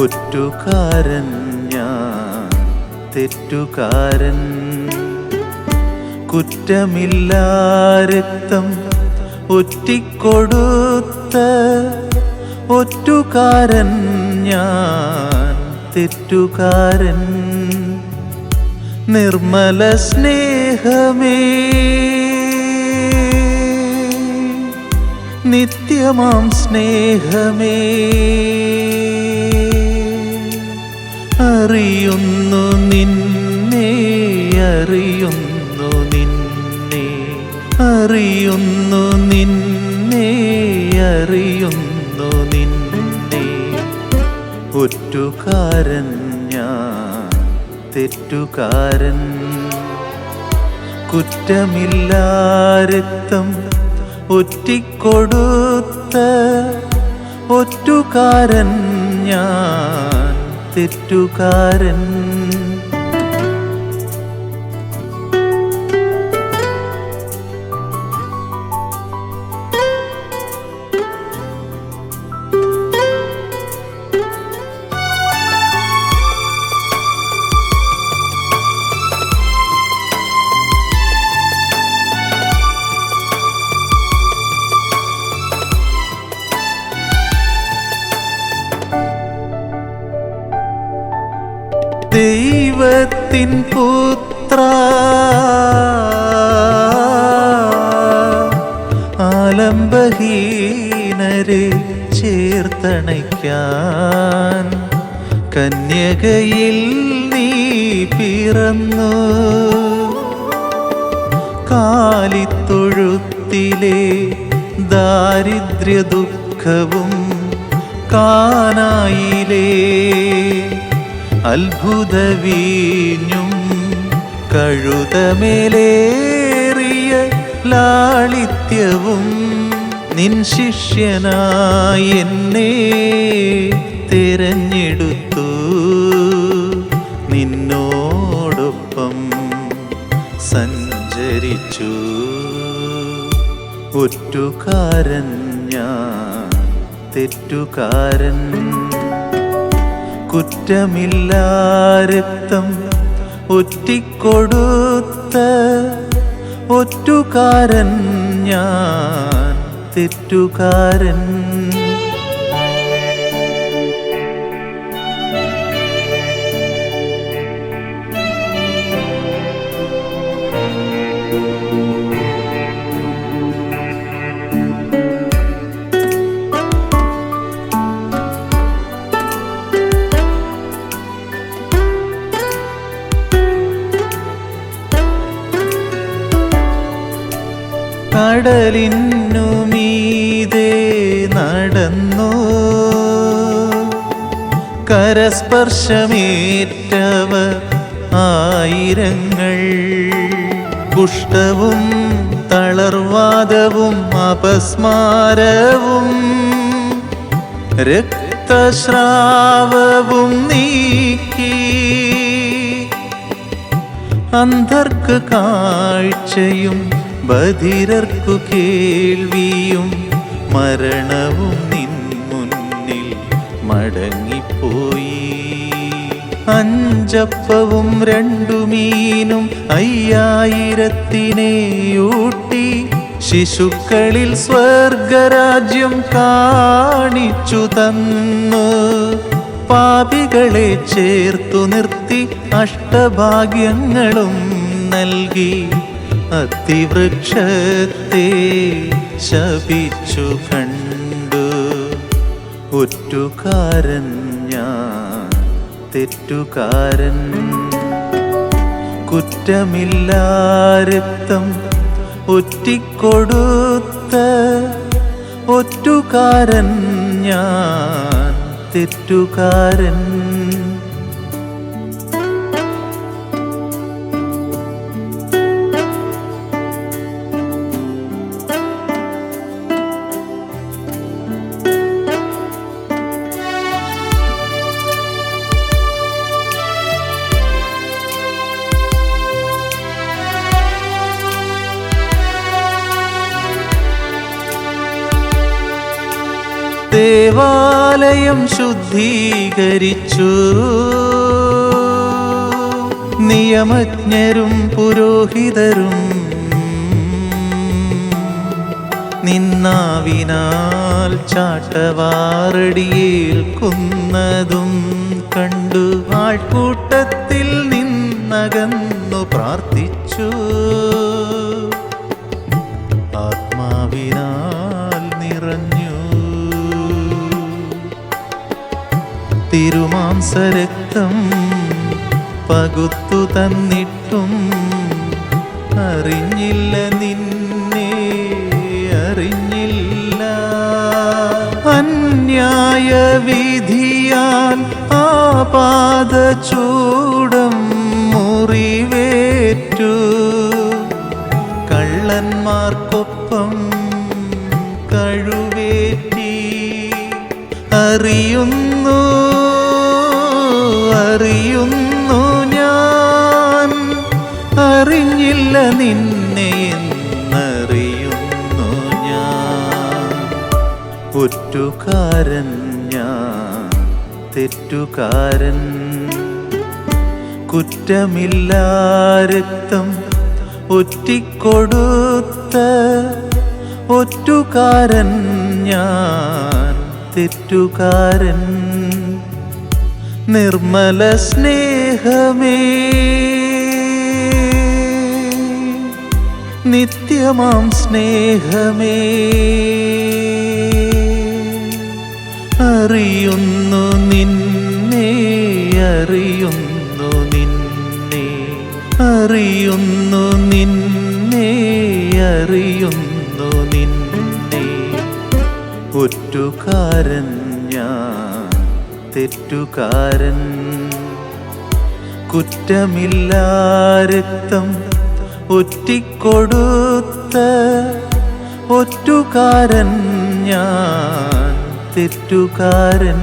ഒറ്റുകാരൻ ഞാൻ തെറ്റുകാരൻ. കുറ്റമില്ല രക്തം ഒറ്റിക്കൊടുത്ത ഒറ്റുകാരൻ ഞാൻ തെറ്റുകാരൻ. നിർമ്മല സ്നേഹമേ നിത്യമാം സ്നേഹമേ. അറിയുന്നു നിന്നെ അറിയുന്നു നിന്നെ. അറിയുന്നു നിന്നെ അറിയുന്നു നിന്നെ. ഒറ്റുകാരൻ ഞാൻ തെറ്റുകാരൻ. കുറ്റമില്ലാരത്തം ഒറ്റിക്കൊടുത്ത ഒറ്റുകാരൻ ഞാൻ. തെറ്റുകാരൻ പുത്ര. ആലംബഹീനരെ ചേർത്തണയ്ക്കാൻ കന്യകയിൽ നീ പിറന്നു. കാലിത്തൊഴുത്തിലെ ദാരിദ്ര്യ ദുഃഖവും കാനായിലേ. അത്ഭുത വീഞ്ഞും കഴുതമേലേറിയ ലാളിത്യവും നിൻ ശിഷ്യനായി എന്നെ തിരഞ്ഞെടുത്തു. നിന്നോടൊപ്പം സഞ്ചരിച്ചു. ഒറ്റുകാരൻ ഞാൻ തെറ്റുകാരൻ കുറ്റമില്ലാ രക്തം ഒറ്റിക്കൊടുത്ത ഒറ്റുകാരൻ ഞാൻ തെറ്റുകാരൻ. കടലിന്നു മീതെ നടന്നു. കരസ്പർശമേറ്റവർ ആയിരങ്ങൾ. കുഷ്ഠവും തളർവാദവും അപസ്മാരവും. രക്തശ്രാവവും നീക്കി. അന്ധർക്ക് കാഴ്ചയും ബധിരർക്കു കേൾവിയും മരണവും നിൻ മുന്നിൽ മടങ്ങിപ്പോയി. അഞ്ചപ്പവും രണ്ടു മീനും അയ്യായിരത്തിനെ ഊട്ടി ശിശുക്കളിൽ സ്വർഗരാജ്യം കാണിച്ചു തന്നു. പാപികളെ ചേർത്തു നിർത്തി അഷ്ടഭാഗ്യങ്ങളും നൽകി. അത്തിവൃക്ഷത്തെ ശപിച്ചു കണ്ടു. ഒറ്റുകാരൻ ഞാൻ തെറ്റുകാരൻ. കുറ്റമില്ലാരത്തം ഒറ്റിക്കൊടുത്ത ഒറ്റുകാരൻ ഞാൻ തെറ്റുകാരൻ. ദേവാലയം ശുദ്ധീകരിച്ചു. നിയമജ്ഞരും പുരോഹിതരും നിന്നാവിനാൽ ചാട്ടവാറടിയേൽക്കുന്നതും കണ്ടു ആൾക്കൂട്ടത്തിൽ നിന്നകന്നു പ്രാർത്ഥിച്ചു. തിരുമാംസരക്തം പകുത്തു തന്നിട്ടും അറിഞ്ഞില്ല നിന്നെ അറിഞ്ഞില്ല. അന്യായ വിധിയാൽ ആപാദ ചൂടം മുറിവേറ്റു. കള്ളന്മാർക്കൊപ്പം കഴുവേറ്റി അറിയുന്നു. അറിയുന്നു ഞാൻ. അറിഞ്ഞില്ല നിന്നെ എന്നറിയുന്നു ഞാൻ. ഒറ്റുകാരൻ ഞാൻ തെറ്റുകാരൻ. കുറ്റമില്ലാ രക്തം ഒറ്റിക്കൊടുത്ത ഒറ്റുകാരൻ ഞാൻ തെറ്റുകാരൻ. നിർമ്മല സ്നേഹമേ. നിത്യമാം സ്നേഹമേ. അറിയുന്നു നിന്നെ അറിയുന്നു നിന്നെ. അറിയുന്നു നിന്നെ അറിയുന്നു നിന്നെ. ഒറ്റുകാരൻ ഞാൻ. തെറ്റുകാരൻ. കുറ്റമില്ലാ രക്തം ഒറ്റിക്കൊടുത്ത ഒറ്റുകാരൻ ഞാൻ തെറ്റുകാരൻ.